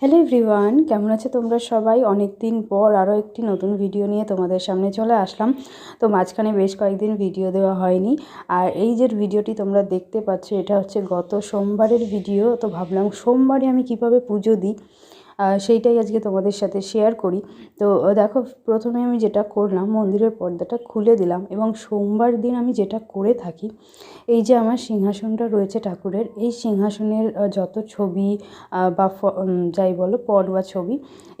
Hello everyone কেমন আছে তোমরা সবাই? অনেক দিন পর আরও একটি নতুন ভিডিও নিয়ে তোমাদের সামনে চলে আসলাম। তো মাঝখানে বেশ কয়েকদিন ভিডিও দেওয়া হয়নি। আর এই যে ভিডিওটি তোমরা দেখতে পাচ্ছ, এটা হচ্ছে গত সোমবারের ভিডিও তো ভাবলাম, সোমবারে আমি কীভাবে পুজো দিই? সেইটাই আজকে তোমাদের সাথে শেয়ার করি। তো দেখো, প্রথমে আমি যেটা করলাম, মন্দিরের পর্দাটা খুলে দিলাম এবং সোমবার দিন আমি যেটা করে থাকি, এই যে আমার সিংহাসনটা রয়েছে ঠাকুরের, এই সিংহাসনের যত ছবি বা যাই বলো বা ছবি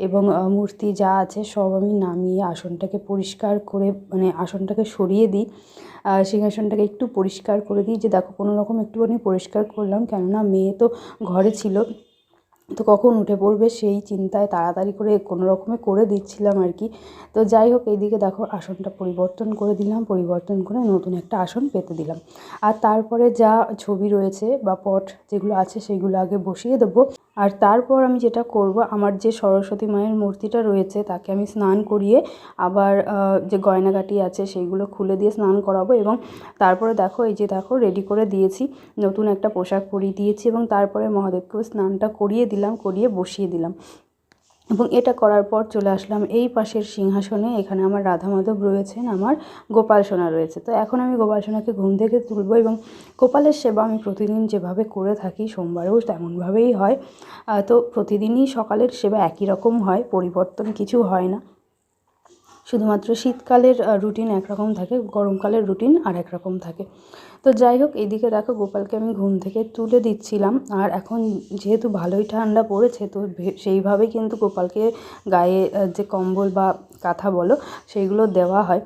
এবং মূর্তি যা আছে, সব আমি নামিয়ে আসনটাকে পরিষ্কার করে মানে আসনটাকে সরিয়ে দিই। সিংহাসনটাকে একটু পরিষ্কার করে দিই যে, দেখো, কোনো রকম একটুখানি পরিষ্কার করলাম, কেননা মেয়ে তো ঘরে ছিল। তো কখন উঠে পড়বে সেই চিন্তায় তাড়াতাড়ি করে কোনো রকমে করে দিচ্ছিলাম আর কি। তো যাই হোক, এইদিকে দেখো আসনটা পরিবর্তন করে দিলাম, পরিবর্তন করে নতুন একটা আসন পেতে দিলাম। আর তারপরে যা ছবি রয়েছে বা পট যেগুলো আছে, সেগুলো আগে বসিয়ে দেবো। আর তারপর আমি যেটা করব, আমার যে সরস্বতী মায়ের মূর্তিটা রয়েছে, তাকে আমি স্নান করিয়ে আবার যে গয়নাগাটি আছে সেইগুলো খুলে দিয়ে স্নান করাবো এবং তারপরে দেখো, এই যে দেখো রেডি করে দিয়েছি। নতুন একটা পোশাক পরিয়ে দিয়েছি এবং তারপরে মহাদেবকেও স্নানটা করিয়ে দিলাম, করিয়ে বসিয়ে দিলাম। এবং এটা করার পর চলে আসলাম এই পাশের সিংহাসনে। এখানে আমার রাধা মাধব রয়েছেন, আমার গোপাল সোনা রয়েছে। তো এখন আমি গোপাল সোনাকে ঘুম থেকে তুলব এবং গোপালের সেবা আমি প্রতিদিন যেভাবে করে থাকি, সোমবারেও তেমনভাবেই হয়। তো প্রতিদিনই সকালের সেবা একই রকম হয়, পরিবর্তন কিছু হয় না। শুধুমাত্র শীতকালের রুটিন একরকম থাকে, গরমকালের রুটিন আর একরকম থাকে। তো যাই হোক, এদিকে দেখো গোপালকে আমি ঘুম থেকে তুলে দিচ্ছিলাম। আর এখন যেহেতু ভালোই ঠান্ডা পড়েছে, তো সেইভাবেই কিন্তু গোপালকে গায়ে যে কম্বল বা কাঁথা বলো, সেইগুলো দেওয়া হয়।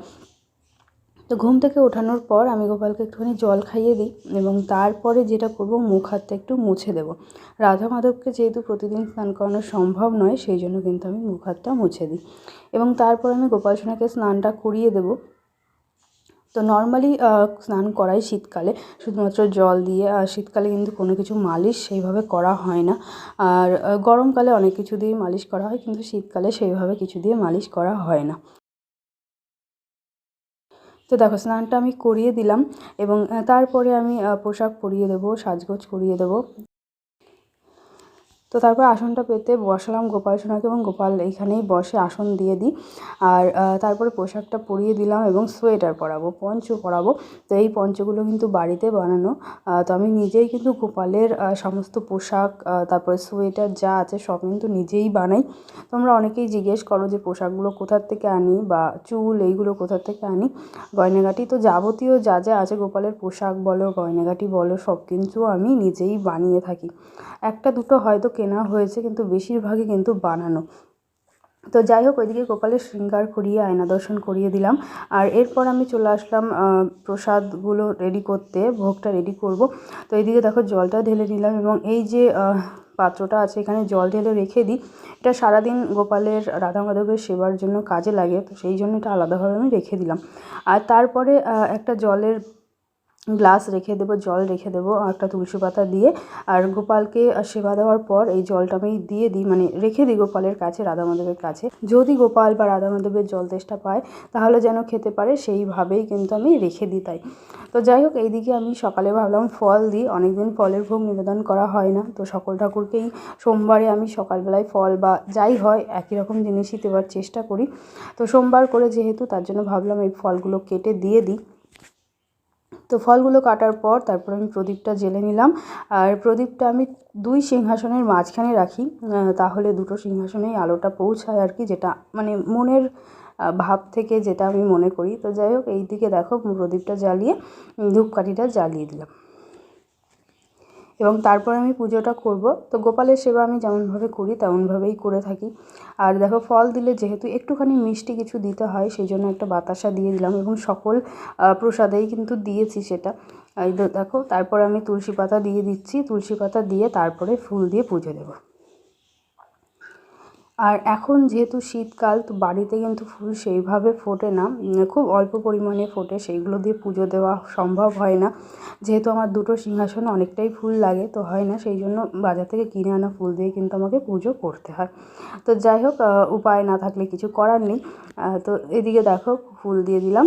তো ঘুম থেকে ওঠানোর পর আমি গোপালকে একটুখানি জল খাইয়ে দিই এবং তারপরে যেটা করব, মুখ হাতটা একটু মুছে দেবো। রাধা মাধবকে যেহেতু প্রতিদিন স্নান করানো সম্ভব নয়, সেই জন্য কিন্তু আমি মুখ হাতটা মুছে দিই। এবং তারপর আমি গোপাল সোনাকে স্নানটা করিয়ে দেবো। তো নর্মালি স্নান করাই শীতকালে। শুধুমাত্র জল দিয়ে আর শীতকালে কিন্তু কোনো কিছু মালিশ সেইভাবে করা হয় না। আর গরমকালে অনেক কিছু দিয়ে মালিশ করা হয়, কিন্তু শীতকালে সেইভাবে কিছু দিয়ে মালিশ করা হয় না। তো দেখো, স্নানটা আমি করিয়ে দিলাম এবং তারপরে আমি পোশাক পরিয়ে দেবো, সাজগোজ করিয়ে দেবো। তো তারপর আসনটা পেতে বসালাম গোপাল সোনাকে এবং গোপাল এইখানেই বসে আসন দিয়ে দিই। আর তারপরে পোশাকটা পরিয়ে দিলাম এবং সোয়েটার পরাবো, পঞ্চ পরাবো। তো এই পঞ্চগুলো কিন্তু বাড়িতে বানানো। তো আমি নিজেই কিন্তু গোপালের সমস্ত পোশাক তারপরে সোয়েটার যা আছে সব কিন্তু নিজেই বানাই। তোমরা অনেকেই জিজ্ঞেস করো যে পোশাকগুলো কোথার থেকে আনি বা চুল এইগুলো কোথার থেকে আনি? গয়নাগাটি তো যাবতীয় যা যা আছে গোপালের পোশাক বলো, গয়নাগাটি বলো, সব কিন্তু আমি নিজেই বানিয়ে থাকি। একটা দুটো হয়তো কেনা হয়েছে কিন্তু বেশিরভাগই কিন্তু বানানো। তো যাই হোক, ওইদিকে গোপালের শৃঙ্গার করিয়ে, আয়না দর্শন করিয়ে দিলাম। আর এরপর আমি চলে আসলাম প্রসাদগুলো রেডি করতে, ভোগটা রেডি করব। তো এইদিকে দেখো, জলটা ঢেলে নিলাম এবং এই যে পাত্রটা আছে এখানে জল ঢেলে রেখে দিই। এটা সারাদিন গোপালের রাধা মাধবের সেবার জন্য কাজে লাগে, তো সেই জন্য এটা আলাদাভাবে আমি রেখে দিলাম। আর তারপরে একটা জলের গ্লাস রেখে দেবো, জল রেখে দেবো একটা তুলসী পাতা দিয়ে। আর গোপালকে সেবা দেওয়ার পর এই জলটা আমি দিয়ে দিই মানে রেখে দিই গোপালের কাছে রাধা মাধবের কাছে। যদি গোপাল বা রাধা মাধবের জল তেষ্টা পায়, তাহলে যেন খেতে পারে, সেইভাবেই কিন্তু আমি রেখে দিই তাই। তো যাই হোক, এইদিকে আমি সকালে ভাবলাম ফল দিই, অনেকদিন ফলের ভোগ নিবেদন করা হয় না। তো সকল ঠাকুরকেই সোমবারে আমি সকালবেলায় ফল বা যাই হয়, একই রকম জিনিসই দেওয়ার চেষ্টা করি। তো সোমবার করে যেহেতু, তার জন্য ভাবলাম এই ফলগুলো কেটে দিয়ে দিই। তো ফলগুলো কাটার পর তারপর আমি প্রদীপটা জেলে নিলাম। আর প্রদীপটা আমি দুই সিংহাসনের মাঝখানে রাখি তাহলে দুটো সিংহাসনেই আলোটা পৌঁছায় আর কি, যেটা মানে মনের ভাব থেকে যেটা আমি মনে করি। তো যাই হোক এই দিকে দেখো প্রদীপটা জ্বালিয়ে, ধূপকাঠিটা জ্বালিয়ে দিলাম। এবং তারপর আমি পুজোটা করব। তো গোপালের সেবা আমি যেমনভাবে করি, তেমনভাবেই করে থাকি। আর দেখো, ফল দিলে যেহেতু একটুখানি মিষ্টি কিছু দিতে হয় সেই জন্য একটা বাতাসা দিয়ে দিলাম এবং সকল প্রসাদেই কিন্তু দিয়েছি সেটা। দেখো, তারপর আমি তুলসী পাতা দিয়ে দিচ্ছি। তুলসী পাতা দিয়ে তারপরে ফুল দিয়ে পুজো দেবো। আর এখন যেহেতু শীতকাল, তো বাড়িতে কিন্তু ফুল সেইভাবে ফোটে না। খুব অল্প পরিমাণে ফোটে, সেইগুলো দিয়ে পুজো দেওয়া সম্ভব হয় না। যেহেতু আমার দুটো সিংহাসনে অনেকটাই ফুল লাগে, তো হয় না, সেই জন্য বাজার থেকে কিনে আনা ফুল দিয়ে কিন্তু আমাকে পুজো করতে হয়। তো যাই হোক উপায় না থাকলে কিছু করার নেই। তো এদিকে দেখো, ফুল দিয়ে দিলাম।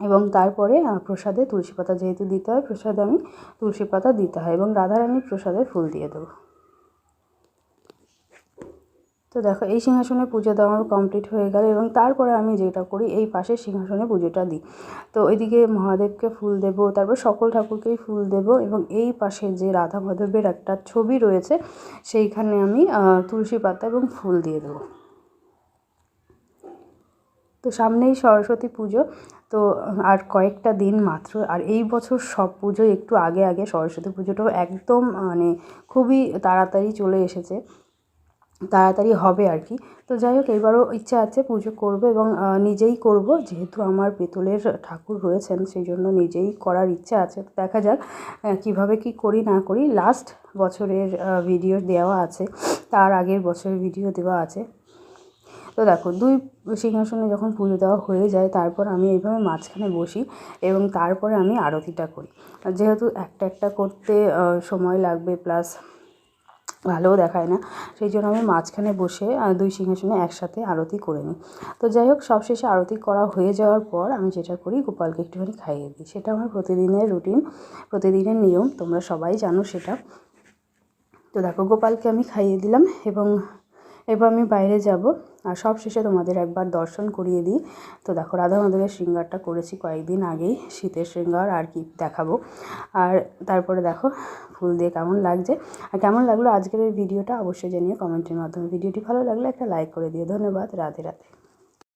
এবং তারপরে প্রসাদে তুলসী পাতা যেহেতু দিতে হয়, প্রসাদে আমি তুলসী পাতা দিতে হয় এবং রাধারানীর প্রসাদে ফুল দিয়ে দেবো। তো দেখো, এই সিংহাসনে পুজো দেওয়া কমপ্লিট হয়ে গেল এবং তারপরে আমি যেটা করি, এই পাশের সিংহাসনে পুজোটা দিই। তো ওইদিকে মহাদেবকে ফুল দেব, তারপর সকল ঠাকুরকেই ফুল দেব এবং এই পাশে যে রাধা মাধবের একটা ছবি রয়েছে, সেইখানে আমি তুলসী পাতা এবং ফুল দিয়ে দেবো। তো সামনেই সরস্বতী পুজো, তো আর কয়েকটা দিন মাত্র, আর এই বছর সব পুজো একটু আগে আগে সরস্বতী পুজোটাও একদম মানে খুবই তাড়াতাড়ি চলে এসেছে। তাড়াতাড়ি হবে আর কি। তো যাই হোক, এবারও ইচ্ছা আছে পুজো করব এবং নিজেই করব। যেহেতু আমার পেতলের ঠাকুর রয়েছেন সেই জন্য নিজেই করার ইচ্ছা আছে। দেখা যাক কীভাবে কি করি না করি। লাস্ট বছরের ভিডিও দেওয়া আছে। তার আগের বছরের ভিডিও দেওয়া আছে। তো দেখো, দুই সিংহাসনে যখন পুজো দেওয়া হয়ে যায়, তারপর আমি এইভাবে মাঝখানে বসি এবং তারপরে আমি আরতিটা করি। যেহেতু একটা একটা করতে সময় লাগবে প্লাস ভালোও দেখায় না। সেই জন্য আমি মাঝখানে বসে দুই সিংহাসনে একসাথে আরতি করে নিই। তো যাই হোক, সবশেষে আরতি করা হয়ে যাওয়ার পর আমি যেটা করি, গোপালকে একটুখানি খাইয়ে দিই। সেটা আমার প্রতিদিনের রুটিন, প্রতিদিনের নিয়ম, তোমরা সবাই জানো সেটা। তো দেখো, গোপালকে আমি খাইয়ে দিলাম এবং এবার আমি বাইরে যাব আর সব শেষে তোমাদের একবার দর্শন করিয়ে দিই। তো দেখো, রাধা মাধবের শৃঙ্গারটা করেছি কয়েকদিন আগেই, শীতের শৃঙ্গার আর কি দেখাবো। আর তারপরে দেখো, ফুল দিয়ে কেমন লাগছে। আর কেমন লাগল আজকের এই ভিডিওটা অবশ্যই জানিয়ে কমেন্টের মাধ্যমে। ভিডিওটি ভালো লাগলে একটা লাইক করে দিও। ধন্যবাদ, রাধে রাধে।